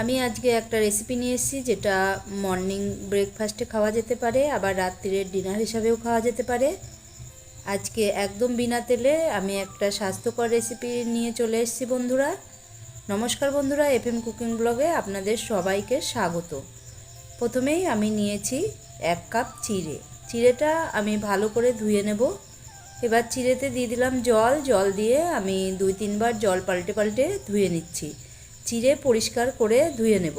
আমি আজকে একটা রেসিপি নিয়ে এসেছি, যেটা মর্নিং ব্রেকফাস্টে খাওয়া যেতে পারে, আবার রাত্রিরের ডিনার হিসাবেও খাওয়া যেতে পারে। আজকে একদম বিনা তেলে আমি একটা স্বাস্থ্যকর রেসিপি নিয়ে চলে এসেছি, বন্ধুরা। নমস্কার বন্ধুরা এফ এম কুকিং ব্লগে আপনাদের সবাইকে স্বাগত। প্রথমেই আমি নিয়েছি এক কাপ চিড়ে। চিড়েটা আমি ভালো করে ধুয়ে নেব। এবার চিড়েতে দিয়ে দিলাম জল। জল দিয়ে আমি দুই তিনবার জল পাল্টে পাল্টে ধুয়ে নিচ্ছি। চিড়ে পরিষ্কার করে ধুয়ে নেব।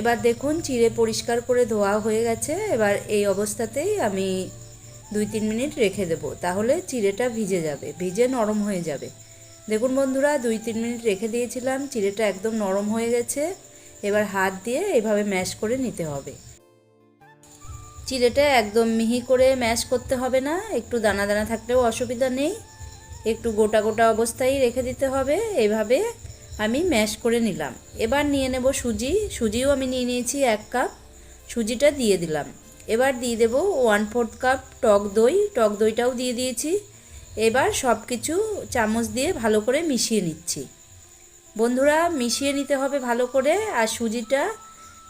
এবার দেখুন, চিড়ে পরিষ্কার করে ধোয়া হয়ে গেছে। এবার এই অবস্থাতেই আমি দুই তিন মিনিট রেখে দেব। তাহলে চিড়েটা ভিজে যাবে, ভিজে নরম হয়ে যাবে। দেখুন বন্ধুরা দুই তিন মিনিট রেখে দিয়েছিলাম, চিড়েটা একদম নরম হয়ে গেছে। এবার হাত দিয়ে এভাবে ম্যাশ করে নিতে হবে। চিড়েটা একদম মিহি করে ম্যাশ করতে হবে না, একটু দানা দানা থাকলেও অসুবিধা নেই। একটু গোটা গোটা অবস্থায় রেখে দিতে হবে। এইভাবে আমি ম্যাশ করে নিলাম। এবার নিয়ে নেব সুজি। সুজিও আমি নিয়ে নিয়েছি এক কাপ সুজিটা দিয়ে দিলাম। এবার দিয়ে দেব ওয়ান ফোর্থ কাপ টক দই। টক দইটাও দিয়ে দিয়েছি। এবার সব কিছু চামচ দিয়ে ভালো করে মিশিয়ে নিচ্ছি। বন্ধুরা, মিশিয়ে নিতে হবে ভালো করে। আর সুজিটা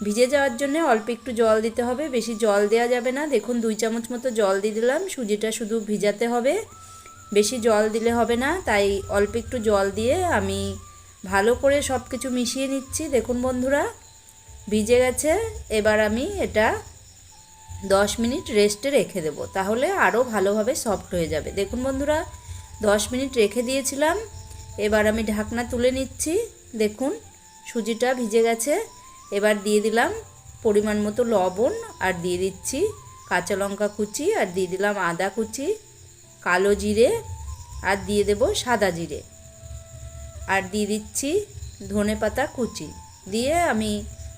ভিজে যাওয়ার জন্য অল্প একটু জল দিতে হবে। বেশি জল দেওয়া যাবে না। দেখুন, দুই চামচ মতো জল দিয়ে দিলাম। সুজিটা শুধু ভিজাতে হবে। বেশি জল দিলে হবে না। তাই অল্প একটু জল দিয়ে আমি ভালো করে সব কিছু মিশিয়ে নিচ্ছি। দেখুন বন্ধুরা, ভিজে গেছে। এবার আমি এটা দশ মিনিট রেস্টে রেখে দেবো। তাহলে আরও ভালোভাবে সফট হয়ে যাবে। দেখুন বন্ধুরা, দশ মিনিট রেখে দিয়েছিলাম। এবার আমি ঢাকনা তুলে নিচ্ছি। দেখুন, সুজিটা ভিজে গেছে। এবার দিয়ে দিলাম পরিমাণ মতো লবণ আর দিয়ে দিচ্ছি কাঁচা লঙ্কা কুচি আর দিয়ে দিলাম আদা কুচি, কালো জিরে আর দিয়ে দেব সাদা জিরে। আর দিয়ে দিচ্ছি ধনে পাতা কুচি। দিয়ে আমি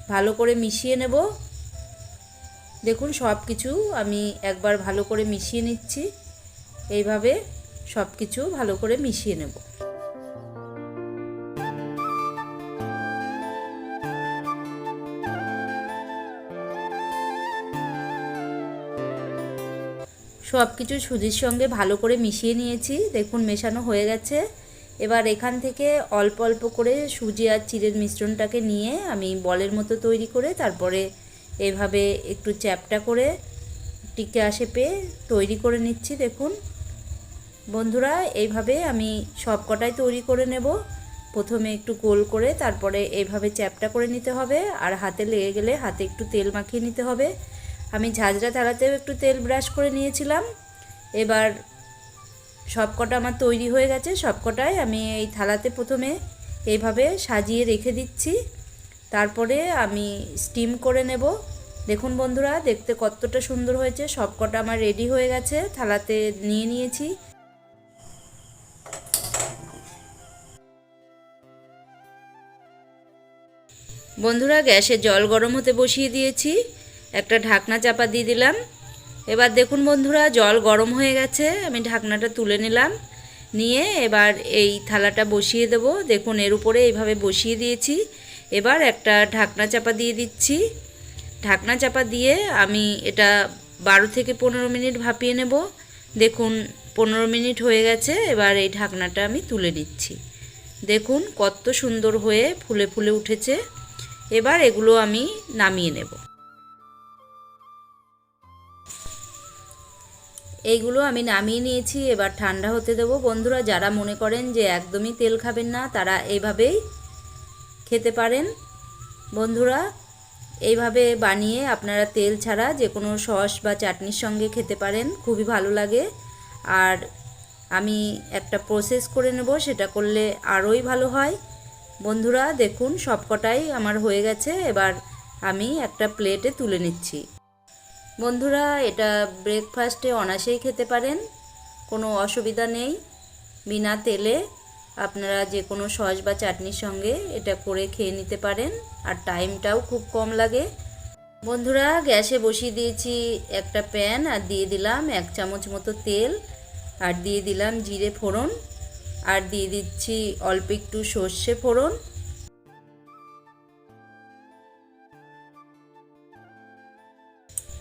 ভালো করে মিশিয়ে নেব। দেখুন সব কিছু আমি একবার ভালো করে মিশিয়ে নিচ্ছি। এইভাবে সব কিছু ভালো করে মিশিয়ে নেব। সব কিছু সুজির সঙ্গে ভালো করে মিশিয়ে নিয়েছি। দেখুন, মেশানো হয়ে গেছে। এবার এখান থেকে অল্প অল্প করে সুজি আর চিড়ের মিশ্রণটাকে নিয়ে আমি বলের মতো তৈরি করে তারপরে এভাবে একটু চ্যাপটা করে টিকে আসে পেয়ে তৈরি করে নিচ্ছি, দেখুন। বন্ধুরা, এইভাবে আমি সব কটাই তৈরি করে নেব। প্রথমে একটু গোল করে তারপরে এইভাবে চ্যাপটা করে নিতে হবে আর হাতে লেগে গেলে হাতে একটু তেল মাখিয়ে নিতে হবে। আমি ঝাঁঝরা থালাতেও একটু তেল ব্রাশ করে নিয়েছিলাম। এবার সব কটা আমার তৈরি হয়ে গেছে সব কটাই আমি এই থালাতে প্রথমে এইভাবে সাজিয়ে রেখে দিচ্ছি। তারপরে আমি স্টিম করে নেব। দেখুন বন্ধুরা, দেখতে কতটা সুন্দর হয়েছে সব কটা আমার রেডি হয়ে গেছে, থালাতে নিয়ে নিয়েছি। বন্ধুরা, গ্যাসে জল গরম হতে বসিয়ে দিয়েছি। একটা ঢাকনা চাপা দিয়ে দিলাম। এবার দেখুন বন্ধুরা, জল গরম হয়ে গেছে, আমি ঢাকনাটা তুলে নিলাম। নিয়ে এবার এই থালাটা বসিয়ে দেব। দেখুন, এর উপরে এইভাবে বসিয়ে দিয়েছি। এবার একটা ঢাকনা চাপা দিয়ে দিচ্ছি। ঢাকনা চাপা দিয়ে আমি এটা বারো থেকে পনেরো মিনিট ভাপিয়ে নেব। দেখুন, পনেরো মিনিট হয়ে গেছে, এবার এই ঢাকনাটা আমি তুলে নিচ্ছি। দেখুন, কত সুন্দর হয়ে ফুলে ফুলে উঠেছে। এবার এগুলো আমি নামিয়ে নেব। এইগুলো আমি নামিয়ে নিয়েছি, এবার ঠান্ডা হতে দেবো। বন্ধুরা, যারা মনে করেন যে একদমই তেল খাবেন না, তারা এইভাবেই খেতে পারেন। বন্ধুরা, এইভাবে বানিয়ে আপনারা তেল ছাড়া যে কোনো সস বা চাটনির সঙ্গে খেতে পারেন, খুবই ভালো লাগে। আর আমি একটা প্রসেস করে নেব, সেটা করলে আরোই ভালো হয়। বন্ধুরা, দেখুন, সবকটাই আমার হয়ে গেছে। এবার আমি একটা প্লেটে তুলে নিচ্ছি। বন্ধুরা, এটা ব্রেকফাস্টে অনাসেই খেতে পারেন। কোনো অসুবিধা নেই। বিনা তেলে আপনারা যে কোনো সস বা চাটনির সঙ্গে এটা করে খেয়ে নিতে পারেন। আর টাইমটাও খুব কম লাগে। বন্ধুরা, গ্যাসে বসিয়ে দিয়েছি একটা প্যান আর দিয়ে দিলাম এক চামচ মতো তেল। আর দিয়ে দিলাম জিরে ফোড়ন। আর দিয়ে দিচ্ছি অল্প একটু সর্ষে ফোড়ন।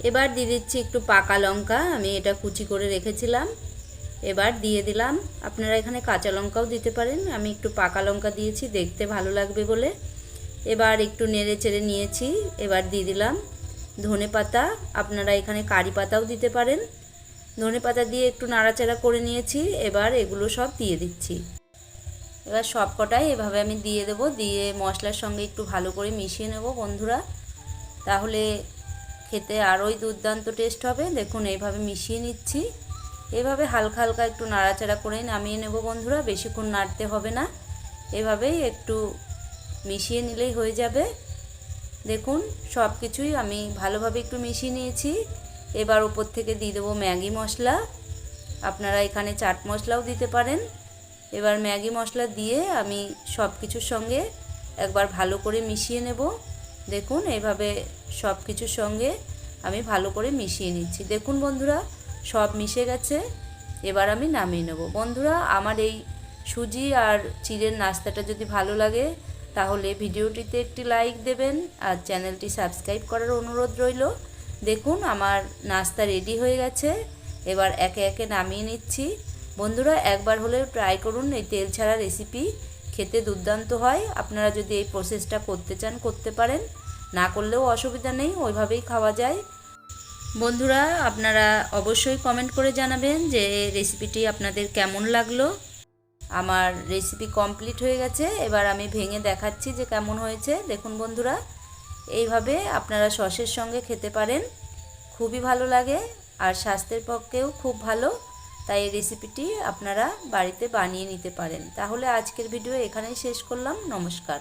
এবার দিয়ে দিচ্ছি একটু পাকা লঙ্কা, আমি এটা কুচি করে রেখেছিলাম। এবার দিয়ে দিলাম। আপনারা এখানে কাঁচা লঙ্কাও দিতে পারেন। আমি একটু পাকা লঙ্কা দিয়েছি, দেখতে ভালো লাগবে বলে। এবার একটু নেড়ে চেড়ে নিয়েছি। এবার দিয়ে দিলাম ধনে পাতা। আপনারা এখানে কারি পাতাও দিতে পারেন। ধনে পাতা দিয়ে একটু নাড়াচাড়া করে নিয়েছি। এবার এগুলো সব দিয়ে দিচ্ছি। এবার সব কটাই এভাবে আমি দিয়ে দেবো। দিয়ে মশলার সঙ্গে একটু ভালো করে মিশিয়ে নেব বন্ধুরা। তাহলে খেতে আরোই দুর্দান্ত টেস্ট হবে। দেখুন, এইভাবে মিশিয়ে নিচ্ছি। এভাবে হালকা হালকা একটু নাড়াচাড়া করে নামিয়ে নেব বন্ধুরা, বেশিক্ষণ নাড়তে হবে না। এভাবেই একটু মিশিয়ে নিলেই হয়ে যাবে। দেখুন সব কিছুই আমি ভালোভাবে একটু মিশিয়ে নিয়েছি। এবার ওপর থেকে দিয়ে দেবো ম্যাগি মশলা। আপনারা এখানে চাট মশলাও দিতে পারেন। এবার ম্যাগি মশলা দিয়ে আমি সব কিছুর সঙ্গে একবার ভালো করে মিশিয়ে নেব। দেখুন এইভাবে সব কিছুর সঙ্গে আমি ভালো করে মিশিয়ে নিচ্ছি। দেখুন বন্ধুরা, সব মিশে গেছে, এবার আমি নামিয়ে নেব। বন্ধুরা, আমার এই সুজি আর চিড়ের নাস্তাটা যদি ভালো লাগে, তাহলে ভিডিওটিতে একটি লাইক দেবেন আর চ্যানেলটি সাবস্ক্রাইব করার অনুরোধ রইল। দেখুন, আমার নাস্তা রেডি হয়ে গেছে, এবার একে একে নামিয়ে নিচ্ছি। বন্ধুরা, একবার হলেও ট্রাই করুন এই তেল ছাড়া রেসিপি। খেতে দুর্দান্ত হয়। আপনারা যদি এই প্রসেসটা করতে চান, করতে পারেন। না করলেও অসুবিধা নেই, ওইভাবেই খাওয়া যায়। বন্ধুরা, আপনারা অবশ্যই কমেন্ট করে জানাবেন যে রেসিপিটি আপনাদের কেমন লাগল। আমার রেসিপি কমপ্লিট হয়ে গেছে। এবার আমি ভেঙে দেখাচ্ছি যে কেমন হয়েছে। দেখুন বন্ধুরা, এইভাবে আপনারা সসের সঙ্গে খেতে পারেন। খুবই ভালো লাগে, আর স্বাস্থ্যের পক্ষেও খুব ভালো। তাই এই রেসিপিটি আপনারা বাড়িতে বানিয়ে নিতে পারেন। তাহলে আজকের ভিডিও এখানেই শেষ করলাম। নমস্কার।